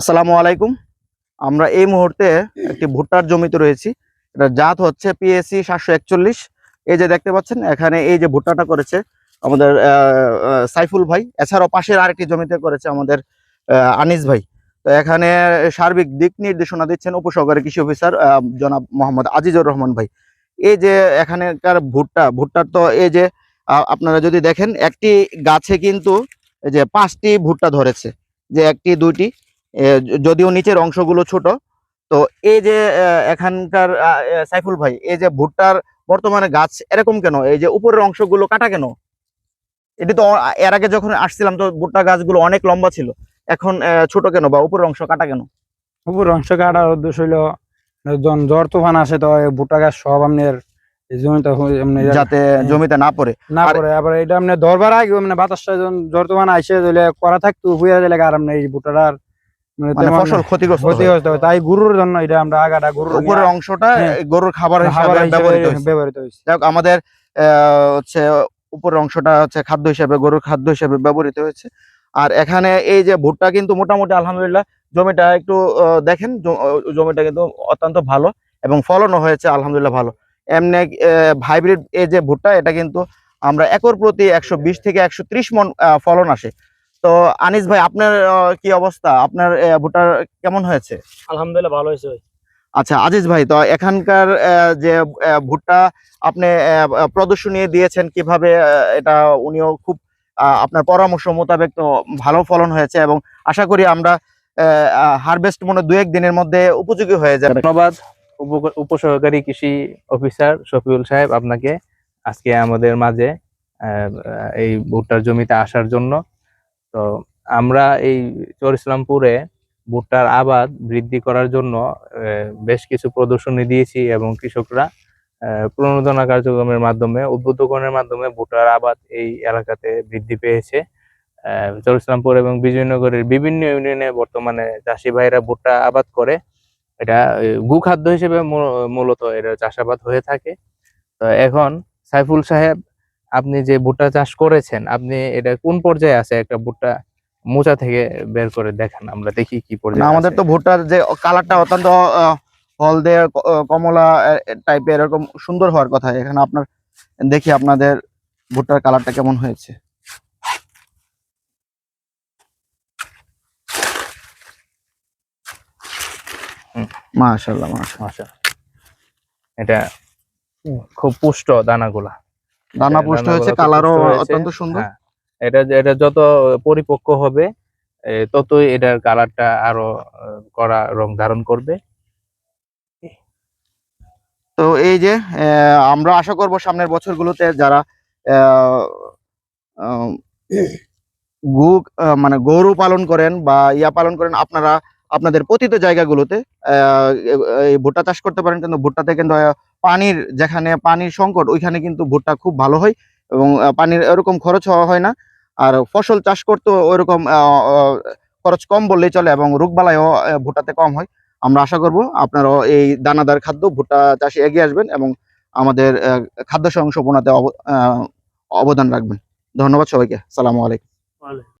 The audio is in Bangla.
আসসালামু আলাইকুম। আমরা এই মুহূর্তে একটি ভুট্টার জমিতে রয়েছি। এটা জাত হচ্ছে পিএসসি সাতশো একচল্লিশ। এই যে দেখতে পাচ্ছেন, এখানে এই যে ভুট্টাটা করেছে আমাদের সাইফুল ভাই। এছাড়াও পাশের আরেকটি জমিতে করেছে আমাদের আনিস ভাই। তো এখানে সার্বিক দিক নির্দেশনা দিচ্ছেন উপসহকারী কৃষি অফিসার জনাব মোহাম্মদ আজিজুর রহমান ভাই। এই যে এখানকার ভুট্টা, ভুট্টার তো এই যে আপনারা যদি দেখেন, একটি গাছে কিন্তু যে পাঁচটি ভুট্টা ধরেছে। যে একটি, দুইটি যদিও নিচের অংশগুলো ছোট তো এই যে এখানকার সাইফুল ভাই এই যে ভুট্টার বর্তমানে গাছ এরকম কেন? এই যে উপরের অংশগুলো কাটা কেন? এটি তো এর আগে যখন আসছিলাম তো ভুট্টা গাছগুলো অনেক লম্বা ছিল এখন ছোট কেন বা উপরের অংশ কাটা কেন? উপর অংশ কাটার উদ্দেশ্য হইল যখন জ্বর তুফান আসে তো ভুট্টা গাছ সব আপনার এই জমিটা যাতে জমিতে না পড়ে। না পড়ে আবার এটা আপনি ধরবার আগে মানে বাতাসটা যখন জ্বর তুফান আইসে করা থাকতো হুইয়া আর আপনি এই ভুট্টাটার মানে মানে ফসল ক্ষতিগ্রস্ত ক্ষতি হয়। তাই গরুর জন্য এটা আমরা আগাটা গরুর উপরের অংশটা। গরুর খাবার খাবার ব্যবহৃত ব্যবহৃত হয়েছে। যাই আমাদের হচ্ছে উপরের অংশটা হচ্ছে খাদ্য হিসেবে গরুর খাদ্য হিসেবে ব্যবহৃত হয়েছে। আর এখানে এই যে ভুট্টা কিন্তু মোটামুটি আলহামদুলিল্লাহ জমিটা একটু দেখেন জমিটা কিন্তু অত্যন্ত ভালো এবং ফলনও হয়েছে আলহামদুলিল্লাহ ভালো। এমনি হাইব্রিড এই যে ভুট্টা এটা কিন্তু আমরা একর প্রতি একশো বিশ থেকে একশো ত্রিশ মন ফলন আসে। তো আনিস ভাই আপনার আহ, কি অবস্থা? আপনার আহ, ভুট্টার কেমন হয়েছে? আলহামদুলিল্লাহ ভালো হয়েছে ভাই। আচ্ছা আজিজ ভাই তো এখানকার আহ, যে আহ, ভুট্টা আপনি আহ, প্রদর্শনী দিয়েছেন কীভাবে এটা উনিও খুব আহ, আপনার পরামর্শ মোতাবেক তো ভালো ফলন হয়েছে এবং আশা করি আমরা হারভেস্ট মনে দু এক দিনের মধ্যে উপযোগী হয়ে যাবে। ধন্যবাদ উপসহকারী কৃষি অফিসার শফিউল সাহেব আপনাকে আজকে আমাদের মাঝে আহ, এই ভুট্টার জমিতে আসার জন্য। তো আমরা এই চর ইসলামপুরে ভুট্টার আবাদ বৃদ্ধি করার জন্য বেশ কিছু প্রদর্শনী দিয়েছি এবং কৃষকরা প্রণোদনা কার্যক্রমের মাধ্যমে উদ্বুদ্ধকরণের মাধ্যমে ভুট্টার আবাদ এই এলাকাতে বৃদ্ধি পেয়েছে। চর ইসলামপুর এবং বিজয়নগরের বিভিন্ন ইউনিয়নে বর্তমানে চাষি ভাইরা ভুট্টা আবাদ করে। এটা গু খাদ্য হিসেবে মূলত এটা চাষাবাদ হয়ে থাকে। তো এখন সাইফুল সাহেব আপনি যে ভুট্টা চাষ করেছেন আপনি এটা কোন পর্যায়ে আছে? একটা ভুট্টা মোচা থেকে বের করে দেখান আমরা দেখি কি পর্যায়ে আমাদের তো ভুট্টার যে কালারটা অত্যন্ত হলদে কমলা টাইপের এরকম সুন্দর হওয়ার কথা। এখানে আপনার দেখি আপনাদের ভুট্টার কালারটা কেমন হয়েছে। মাশাল্লাহ মাশাল্লাহ এটা খুব পুষ্ট দানাগুলা। দানা হ্যাঁ, পুষ্ট হয়েছে কালারও অত্যন্ত সুন্দর। হ্যাঁ, এটা এটা যত পরিপক্ক হবে ততই এটার কালারটা আরও কড়া রং ধারণ করবে। তো এই যে আমরা আশা করব সামনের বছরগুলোতে যারা গু মানে গরু পালন করেন বা ইয়া পালন করেন আপনারা আপনাদের পতিত জায়গাগুলোতে আহ, ভুট্টা চাষ করতে পারেন কিন্তু ভুট্টাতে কিন্তু পানির যেখানে পানির সংকট, ওইখানে কিন্তু ভুট্টা খুব ভালো হয় এবং পানির এরকম খরচ হওয়া হয় না। আর ফসল চাষ করতে ওইরকম খরচ কম বললেই চলে এবং রোগবালাইও ভুট্টাতে কম হয়। আমরা আশা করব আপনারাও এই দানাদার খাদ্য ভুট্টা চাষে এগিয়ে আসবেন এবং আমাদের খাদ্য সংশোপনাতে অবদান রাখবেন। ধন্যবাদ সবাইকে। সালামু আলাইকুম।